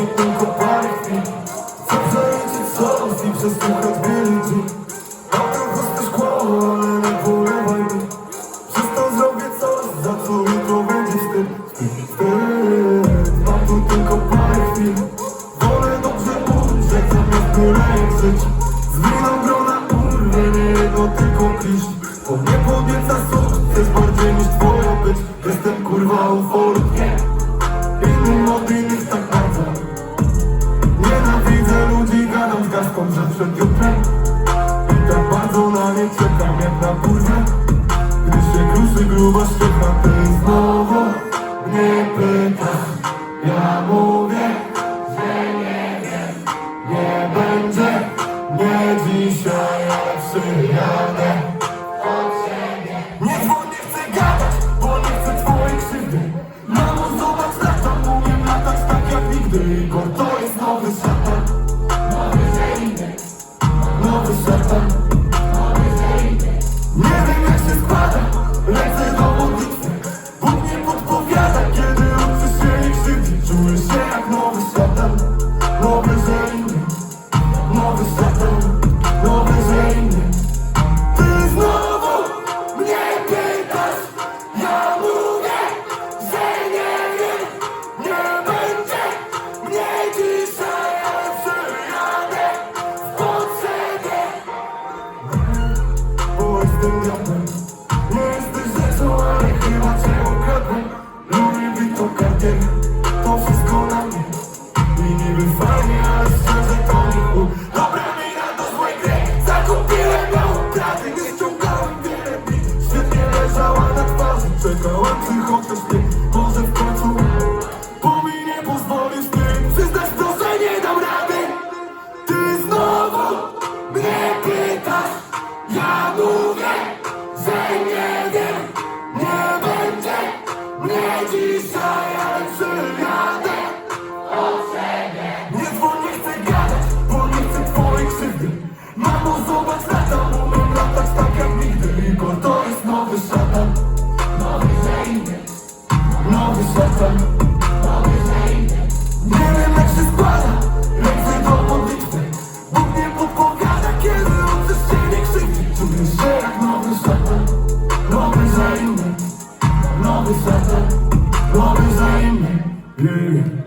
mi tylko parę chwil. Chcę przejść coś i przesłuchać Mam to puste szkło, ale nie polewaj mi. Przez to zrobię coś, za co jutro będzie wstyd mam tu tylko parę chwil. Wolę dobrze umrzeć, zamiast byle jak żyć Z winą grona urwie, nie jedno tylko klisz To nie podnieca sukces bardziej niż twoja być. Jestem kurwa euforycznie Innym od innych tak przed jutrem I tak bardzo na nie czekam jak na kurwę Gdy się kruszy gruba ściecha, ty znowu mnie pytasz Ja mówię, że nie wiem Nie będzie nie dzisiaj, ale przyjadę. Nie Nowy Diabłem, nie jesteś rzeczą, ale chyba cię ukradłem. Louis Vuitton Cartier, to wszystko na mnie. I niby fajnie, krzywdy Mamo zobacz na to, umiem latać tak jak nigdy. Igor to jest nowy szatan. Nowy Reynec Nowy szatan. Nowy Reynec Nie wiem jak się składa Ręce do modlitwy Bóg nie podpowiada kiedy on coś się nie krzywdzi Czuję się jak nowy szatan. Nowy Reynec Nowy szatan. Nowy Reynec yeah.